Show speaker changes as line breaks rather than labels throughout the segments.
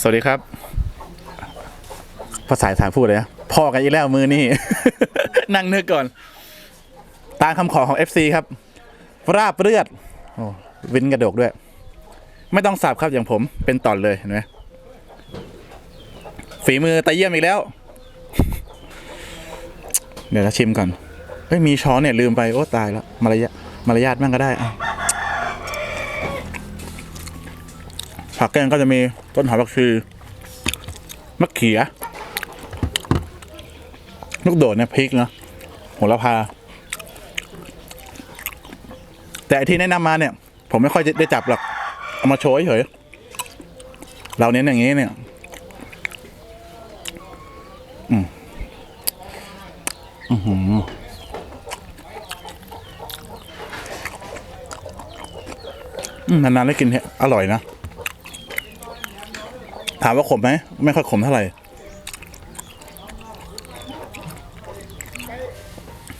สวัสดีครับภาษาสายพูดเลยนะพ่อกันอีกแล้วมือนี่ นั่งนึกก่อน ตามคำขอของ FC ครับ ราบเลือดโอ้วินกระดกด้วย ไม่ต้องสับครับอย่างผมเป็นตอนเลยเห็นไหมฝีมือตะเยี่ยมอีกแล้ว เดี๋ยวจะชิมก่อนเอ้ยมีช้อนเนี่ยลืมไป โอ้ตายแล้วมารยาทมารยาทมั่งก็ได้อะผักแกงก็จะมี ต้นหอมผักชีมะเขือลูกโดดเนี่ยพริกเนาะโหระพา แต่ที่แนะนำมาเนี่ย ผมไม่ค่อยจะได้จับหรอก เอามาโชว์เฉยเราเน้นอย่างนี้เนี่ยอืมอือหืออืมนานๆได้กินเนี่ยอร่อยนะ ถามว่าขมไหมไม่ค่อยขมเท่าไหร่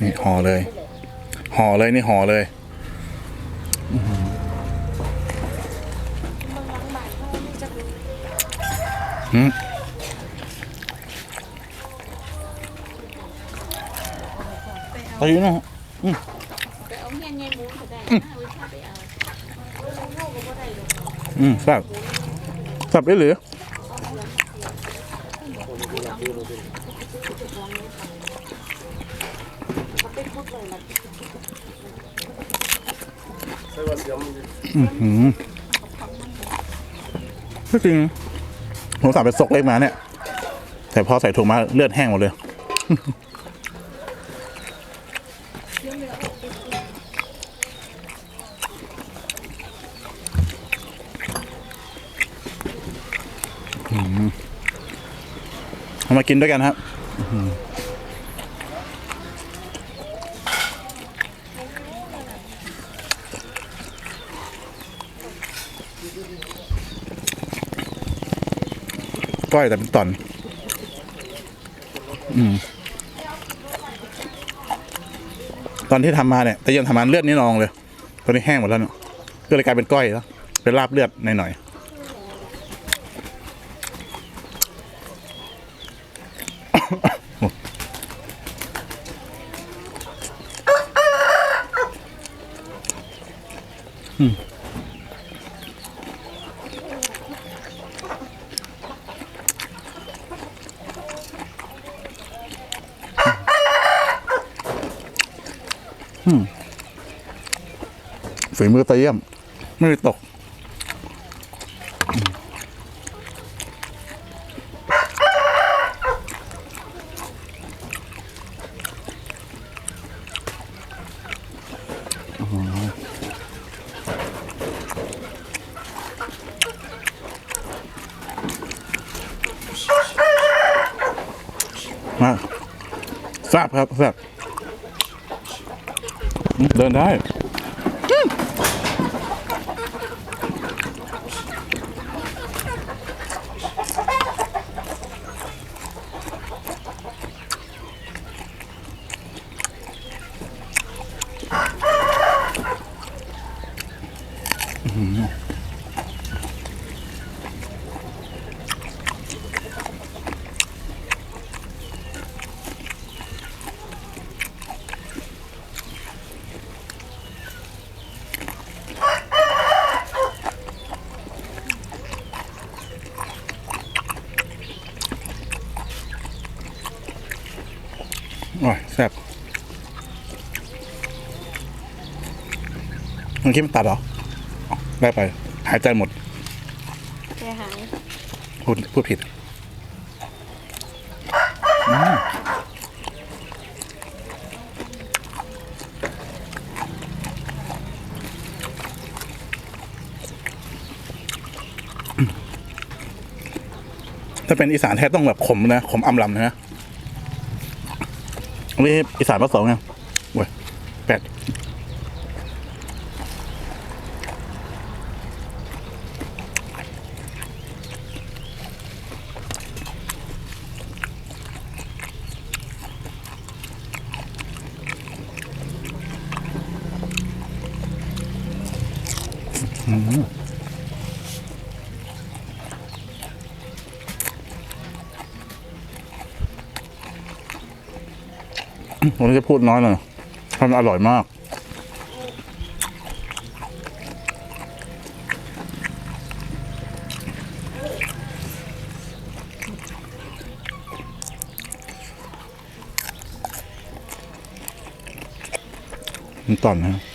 นี่ห่อเลยห่อเลยนี่ห่อเลยไปอยู่นะ
ไปเอาเงี้ยเงี้ยมูก็ได้นะเอาไว้ถ้าไปเอาโง่ก็บ่ได้หรอก
อืมแซ่บแซ่บได้หรือ อืมก็จริงผมสั่งเป็นซกเล็กมาเนี่ย แต่พอใส่ถุงมาเลือดแห้งหมดเลย เอามากินด้วยกันครับก้อยแต่เป็นตอน อืม ตอนที่ทำมาเนี่ยแต่ยังทำมาเลือดนี่นองเลย ตอนนี้แห้งหมดแล้วเนาะก็เลยกลายเป็นก้อยแล้ว เป็นลาบเลือดหน่อยๆ ฝีมือตะเยี่ยม ไม่ตก มาทราบครับทราบเดินได้ โอ้ยแซ่บเมื่อกี้มันตัดเหรอ ได้ไป หายใจหมด
แค่หาย
พูดพูดผิดอืมถ้าเป็นอีสานแท้ต้องแบบขมนะ ขมอำลำนะอันนี้อีสานผสมไงเว้ยแปด ผมจะพูดน้อยหน่อยมันอร่อยมาก มันต่อนนะ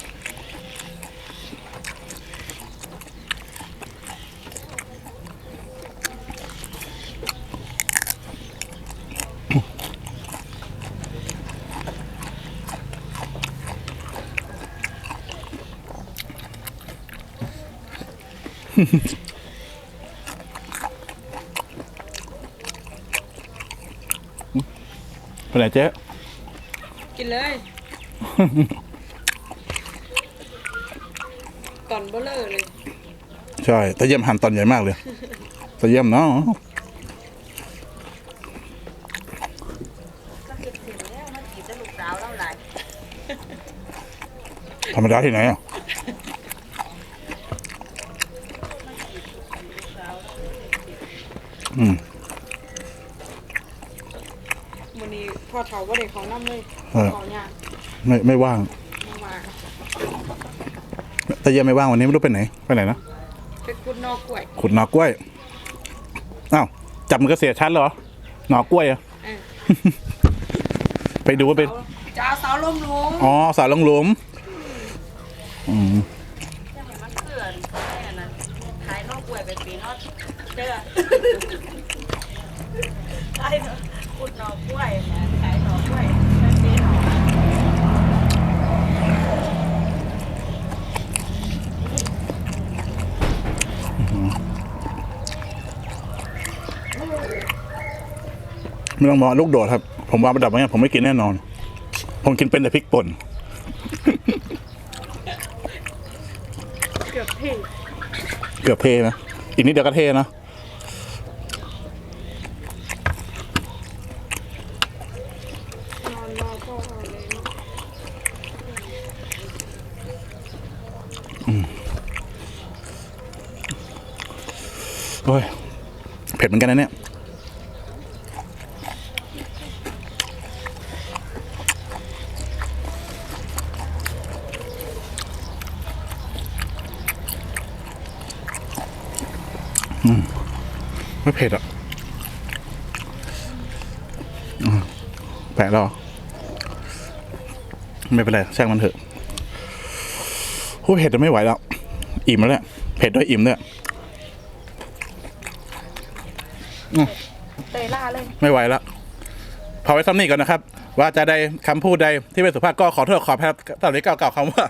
เป็นไรเจ๊
กินเลย ตอนเบลเลอร์เลย
ใช่ตะเยี่ยมหั่นตอนใหญ่มากเลยตะเยี่ยมเนาะ
ก็คิดถึงแล้วมันกินแต่ลูกสาวแล้วหลาย
ธรรมดาที่ไหนอะ อืม
วันนี้พอเถาว่าเด็กเขาน้ำเลย
เออ
เขาเนี่ย
ไม่ไม่ว่าง
มามา
ตะเยี่ยมไม่ว่างวันนี้ไม่รู้ไปไหนไปไหนนะ
เป็นกุดนอกกล้วย
ขุดหน่อกล้วยอ้าวจับมันก็เสียชัดเหรอหน่อกล้วยอะ
เออ
ไปดูว่าเป็น
จะเอาเสาลมลุง
อ๋อสารลงหลุมอืม
จะเห็นมันเกลื่อนแค่นั้นขายนอกกล้วยไปปีนอด เด้อขายกุดนอกกล้วยนะขายนอกกล้วยไปปีนออก
ไม่ต้องมองลูกโดดครับ ผมวางประดับไว้เนี่ยผมไม่กินแน่นอน ผมกินเป็นแต่พริกป่น
เกือบเพ่
เกือบเทนะ อีกนิดเดียวก็เทนะ
นอนรอพ่อเอาเลยเนาะ
โอ้ย เผ็ดเหมือนกันนะเนี่ย อืม ไม่เผ็ดอะแปะแล้วเหรอ ไม่เป็นไรช่งมันเถอะโอ้เผ็ดจะไม่ไหวแล้ว อิ่มแล้วเนี่ยเผ็ดด้วยอิ่มด้วย
เตยล่าเลย
ไม่ไหวแล้วพอไว้ซ้ำนี่ก่อนนะครับ ว่าจะได้คำพูดใดที่เป็นสุภาพก็ขอโทษขอแพ้ตอนนี้กล่าวกล่าวคำว่า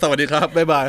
สวัสดีครับ บ๊ายบาย